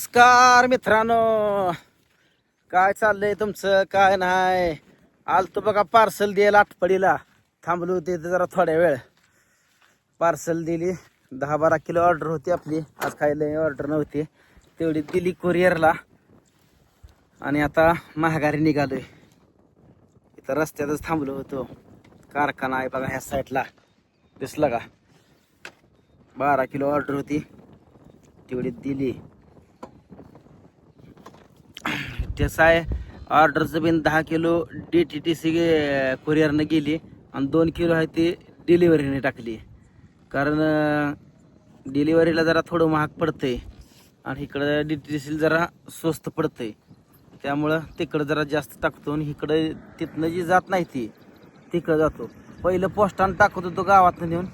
नमस्कार मित्रांनो. काय चाललंय तुमचं? काय नाही. आलतो बघा पार्सल दिल आठपडीला थांबलो होते जरा थोड्या वेळ. पार्सल दिली. दहा बारा किलो ऑर्डर होती आपली. आज खायला ऑर्डर नव्हती. तेवढी दिली कुरिअरला आणि आता महागारी निघालोय. इथं रस्त्यातच थांबलो होतो. कारखाना आहे बघा ह्या साईडला दिसला का? बारा किलो ऑर्डर होती. तेवढी दिली. त्याचं आहे. ऑर्डरचं बिन दहा kilo D T T C कुरिअरनं गेली आणि दोन किलो आहे ती डिलिव्हरीने टाकली. कारण डिलिव्हरीला जरा थोडं महाग पडतंय आणि इकडं डी टी टी सीला जरा स्वस्त पडतंय. त्यामुळं तिकडं जरा जास्त टाकतो आणि इकडं तिथनं जी जात नाही ती तिकडं जातो. पहिलं पोस्टानं टाकत होतो गावातनं नेऊन.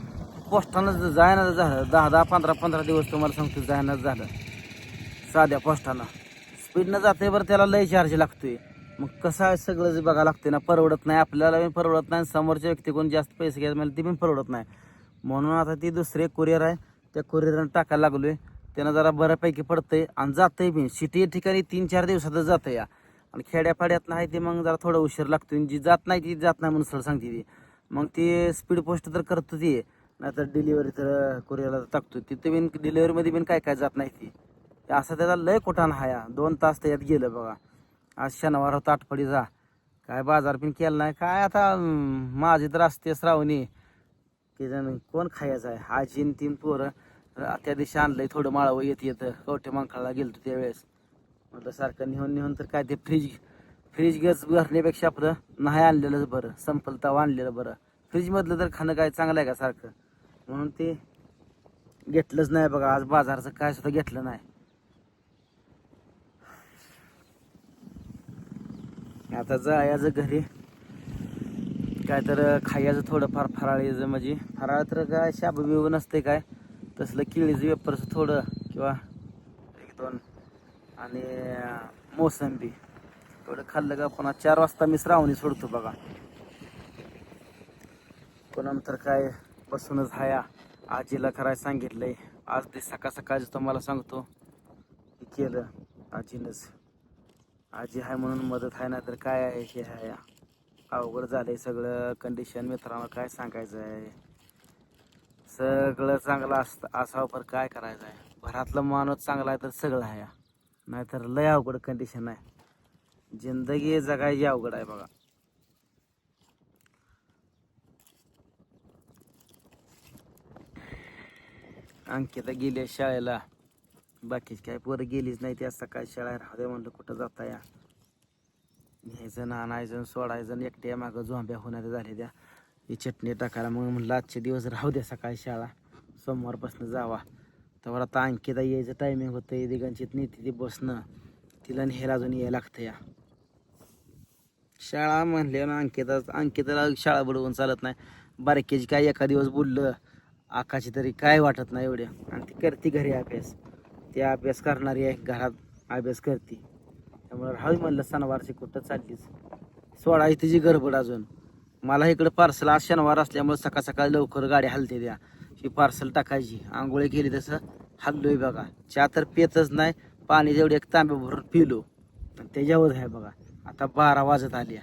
पोस्टानं जायनाचं झालं. दहा दहा पंधरा पंधरा दिवस तुम्हाला सांगतो जायनाच झालं. साध्या पोस्टानं. स्पीडनं जाते बरं त्याला लय चार्ज लागतोय. मग कसं आहे सगळं जे बघायला लागते ना परवडत नाही. आपल्याला पण परवडत नाही समोरच्या व्यक्तीकडून जास्त पैसे घ्यायला मला ती पण परवडत नाही. म्हणून आता ती दुसरे कुरिअर आहे. त्या कुरिअरनं टाकायला लागलोय. त्यांना जरा बऱ्यापैकी पडतंय आणि जातंय बी. सिटी ठिकाणी तीन चार दिवसातच जातं या. आणि खेड्यापाड्यात नाही ते मग जरा थोडा उशीर लागतो जी जात नाही ती जात नाही म्हणून सर सांगते ती. मग ती स्पीड पोस्ट तर करतो ती नाहीतर डिलिव्हरी तर कुरिअरला टाकतो तिथे बिन डिलिव्हरीमध्ये बिन काय काय जात नाही ती. असं त्याला लय कुठान हाया. दोन तास त्याच्यात गेलं बघा. आज शनिवार होता आठपडीचा काय बाजार पण केला नाही. काय आता माझी तर असते श्रावणी. की जण कोण खायचं आहे? आजीन तीन पोरं. त्या दिवशी आणलंय थोडं माळावं येत येतं. कवठे मांकाळला गेलतो त्यावेळेस. म्हटलं सारखं नेऊन नेऊन तर काय ते फ्रीज फ्रीज गॅस भरण्यापेक्षा आपलं नाही आणलेलंच बरं. संपल तवा आणलेलं बरं. फ्रीजमधलं तर खाणं काय चांगलं आहे का सारखं? म्हणून ते घेतलंच नाही बघा. आज बाजारचं काय सुद्धा घेतलं नाही. आता जायचं घरी. काय तर खायचं थोडंफार फराळीचं म्हणजे फराळ तर काय शाबू बिबू नसते काय. तसलं केळीचं वेपरचं थोडं किंवा एक दोन. आणि मोसंबी. थोडं खाल्लं का पुन्हा चार वाजता मी श्रावणी सोडतो बघा. पुन्हा नंतर काय बसूनच हाया. आजीला करायला सांगितलंय. आज ते सकाळ सकाळचं तुम्हाला सांगतो. केलं आजीनंच. आजी आहे म्हणून मदत आहे ना तर काय आहे हे आहे अवघड झालंय सगळं कंडिशन मित्रांनो काय सांगायचं आहे? सगळं चांगलं असतं असावं पर काय करायचं आहे घरातलं माणूस चांगला आहे तर सगळं आहे. नाहीतर लय अवघड कंडिशन आहे. जिंदगी जगायची अवघड आहे बघा. अंकिता गेली शाळेला. बाकीची काय पोरं गेलीच नाही त्या सकाळी शाळा राहू दे म्हणलं कुठं जाता या? न्यायचं ना आणायचं सोडायचं आणि एकट्या मागं झोंब्या होणाऱ्या झाल्या त्या. ही चटणी टाकायला मग म्हणलं आजचे दिवस राहू द्या सकाळी शाळा. सोमवारपासून जावा. तर आता अंकिता यायचं टायमिंग होतं दिगांचीत नेते ती बसणं तिला न्यायला अजून यायला लागतं या. शाळा म्हणले ना अंकिता अंकिताला शाळा बुडवून चालत नाही. बारकेची काय एका दिवस बोललं आकाशी तरी काय वाटत नाही एवढ्या. आणि ती करते घरी अभ्यास त्या अभ्यास करणारी आहे घरात अभ्यास करते. त्यामुळे राहावी म्हणलं सणवारची कुठं चाललीच सोळा तिची गडबड अजून. मला इकडं पार्सल आज शनिवार असल्यामुळे सकाळ सकाळी लवकर गाडी हलते द्या. ही पार्सल टाकायची. आंघोळी केली तसं हल्लोय बघा. चहा तर पेतच नाही पाणी जेवढे एक तांबे भरून पिलो. त्याच्यावर आहे बघा. आता बारा वाजत आल्या.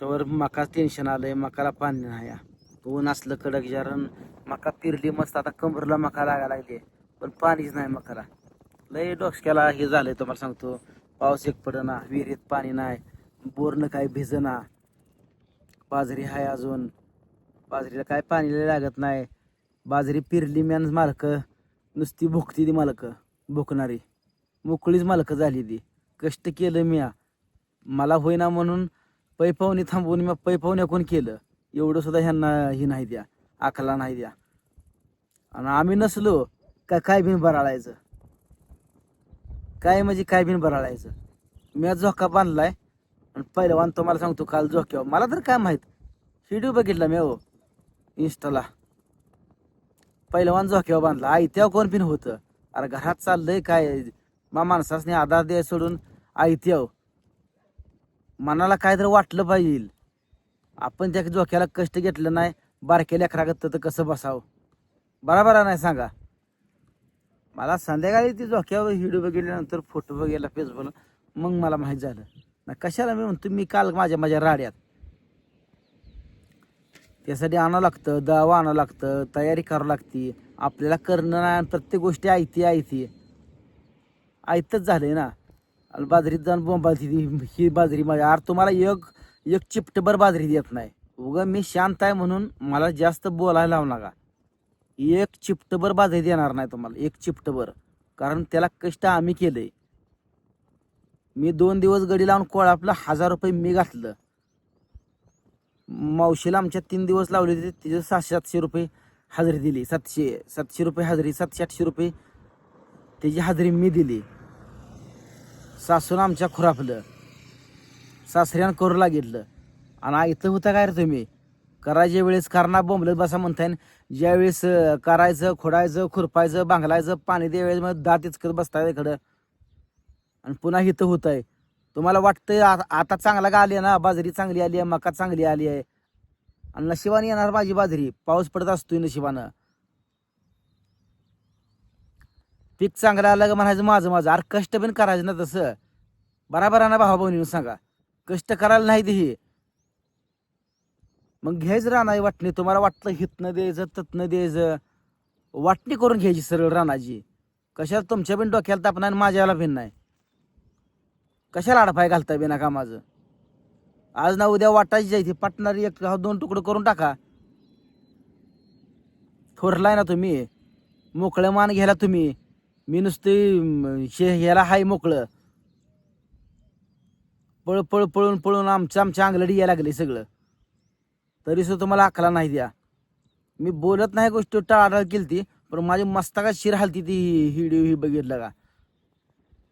तर मका टेन्शन आलंय मकाला पाणी नाही. ऊन असलं कडक जारण मका पिरली मस्त आता कंबरला मका लागायला लागली. पण पाणीच नाही मकाला. लय डोसक्याला हे झालंय तुम्हाला सांगतो. पाऊस एक पडना विहिरीत पाणी नाही बोरनं काय भिजना. बाजरी आहे अजून. बाजरीला काय पाणी लागत नाही. बाजरी पिरली मॅन मालक नुसती भुकती ती मालक भुकणारी. मोकळीच मालक झाली ती. कष्ट केलं मी मला होईना म्हणून पैपावणी थांबवून मी पै कोण केलं? एवढं सुद्धा ह्यांना ही नाही द्या आखला नाही द्या. आणि आम्ही नसलो का काय बिन बराळायचं काय म्हणजे काय बिन बराळायचं मी झोका बांधलाय. आणि पहिलवान तुम्हाला सांगतो काल झोक्यावर. मला तर काय माहीत? व्हिडिओ बघितला मी हो इंस्टाला पहिलवान झोक्यावर बांधला. आई कोण बिन होतं? अरे घरात चाललंय काय? मा माणसासने आधार द्याय सोडून आई मनाला काय तर वाटलं पाहिजे. आपण त्या झोक्याला कष्ट घेतलं नाही बारके लेकरागत तर कसं बसावं? बराबर नाही सांगा? मला संध्याकाळी ती झोक्यावर व्हिडिओ बघितल्यानंतर फोटो बघितला फेसबुकला मग मला माहीत झालं. ना कशाला मी म्हणतो मी काल माझ्या माझ्या राड्यात. त्यासाठी आणावं लागतं दवा आणावं लागतं तयारी करावं लागते. आपल्याला करणं नाही आणि प्रत्येक गोष्टी ऐती ऐती ऐतच झालं आहे ना बाजरीत जाऊन बोंबालती ती ही बाजरी माझ्या अरे तुम्हाला एक एक चिपटभर बाजरी देत नाही. उगा मी शांत आहे म्हणून मला जास्त बोलायला लावू नका. एक चिपटभर बाजरी देणार नाही तुम्हाला एक चिपटभर. कारण त्याला कष्ट आम्ही केले. मी दोन दिवस गडी लावून कोळापलं हजार रुपये मी घातलं. मावशीला आमच्या तीन दिवस लावले होते तिचे सातशे सातशे रुपये हजेरी दिली. सातशे सातशे रुपये हजेरी सातशे आठशे रुपये त्याची हजेरी मी दिली. सासून आमच्या खुरापलं. सासऱ्यानं करू लागितलं आणि इथं होता काय रे तुम्ही? करायच्या वेळेस करणा बोंबलत बसा म्हणताय ज्यावेळेस करायचं खोडायचं खुरपायचं बांगलायचं पाणी द्यावेळेस मग दात इचकत बसताय इकडं. आणि पुन्हा इथं होत आहे तुम्हाला वाटतंय आ- आता चांगला का आली आहे ना? बाजरी चांगली आली आहे मका चांगली आली आहे. आणि नशिबाने येणार माझी बाजरी. पाऊस पडत असतोय नशिबानं. पीक चांगलं आलं का म्हणायचं माझं माझं. अरे कष्ट पण करायचं ना तसं. बराबर आहे ना भावा बहिणीनं सांगा. कष्ट करायला नाही दे हे मग घ्यायचं राणाची वाटणी तुम्हाला वाटलं हितनं द्यायचं ततनं द्यायचं. वाटणी करून घ्यायची सरळ रानाची. कशाला तुमच्या बिन डोक्याला तापणार आणि माझ्याला भिन्न नाही. कशाला अडफाय घालता बिना कामाचं? आज ना उद्या वाटायची जायची पाटणारी एक दोन तुकडं करून टाका. थोरलाय ना तुम्ही मोकळं मान घ्यायला तुम्ही. मी नुसते शे ह्याला हाय मोकळं. पळ पळ पळून पळून आमच्या आमच्या अंगलडी यायला लागली सगळं. तरी सुद्धा तुम्हाला अकला नाही द्या. मी बोलत नाही गोष्टी टाळाटाळ केली ती पण माझी मस्तकात शिर हलती ती हिडिओ ही बघितलं का?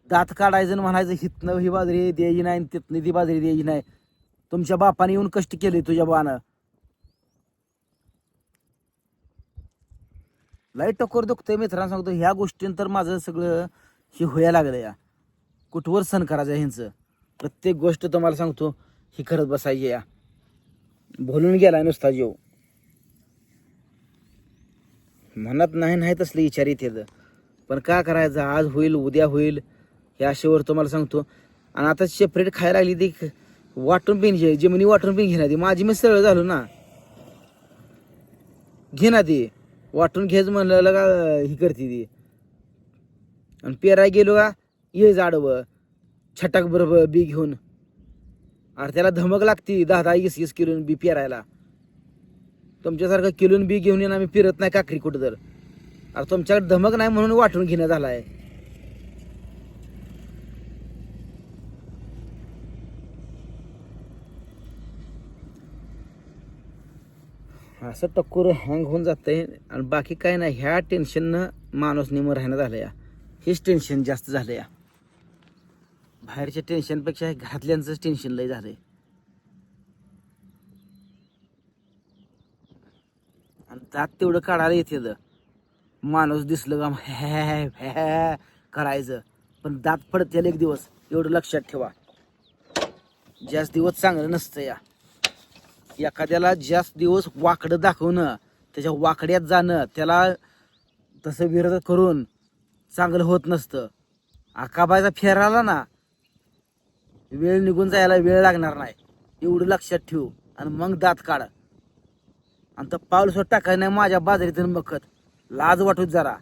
दात काढायचं आणि म्हणायचं हितनं ही बाजरी द्यायची नाही आणि तिथनं ती बाजरी द्यायची नाही. तुमच्या बापाने येऊन कष्ट केले तुझ्या बानं. लाइट टक्कर दुखतंय मित्रांनो सांगतो ह्या गोष्टींतर माझं सगळं हे व्हायला लागलं या. कुठवर सण करायचं ह्यांचं? प्रत्येक गोष्ट तुम्हाला सांगतो ही करत बसायची या. भुलून गेला नुसता जीव. म्हणत नाही नाही तसले विचार येते पण का करायचं? आज होईल उद्या होईल या अशेवर तुम्हाला सांगतो. आणि आता सेपरेट खायला लागली ती वाटून पिन घे जमिनी वाटून पिन घेणार ती. माझी मी सरळ झालो ना. घे ना ती. वाटून घेच म्हणलं का ही करते ती. आणि पेराय गेलो का? ये जाडवं छटाक बरोबर बी घेऊन. अरे त्याला धमक लागती दहा दहा वीस वीस किलो बी पेरायला. तुमच्यासारखं किलोन बी घेऊन येणं आम्ही फिरत नाही काकरी कुठं तर. अरे तुमच्याकडे धमक नाही म्हणून वाटून घेण्यात आहे असं टक्कर हँग होऊन जातंय. आणि बाकी काय नाही ह्या टेन्शननं माणूस निम राहण्यात आलं या हेच टेन्शन जास्त झालं या बाहेरच्या टेन्शनपेक्षा घरातल्यांचंच टेन्शन लय झालंय. आणि त्यात तेवढं काढायला येते माणूस दिसलं का मग हे करायचं. पण दात पडतील एक दिवस एवढं लक्षात ठेवा. जास्त दिवस चांगलं नसतं या. एखाद्याला जास्त दिवस वाकडं दाखवणं त्याच्या वाकड्यात जाणं त्याला तसं विरोध करून चांगलं होत नसतं. आकाबायचा फेराला ना वेळ निघून जायला वेळ लागणार नाही. एवढं लक्षात ठेवू आणि मग दात काढ. आणि तर पाऊल टाकाय नाही माझ्या बाजारीतून मखत लाज वाटूच जरा.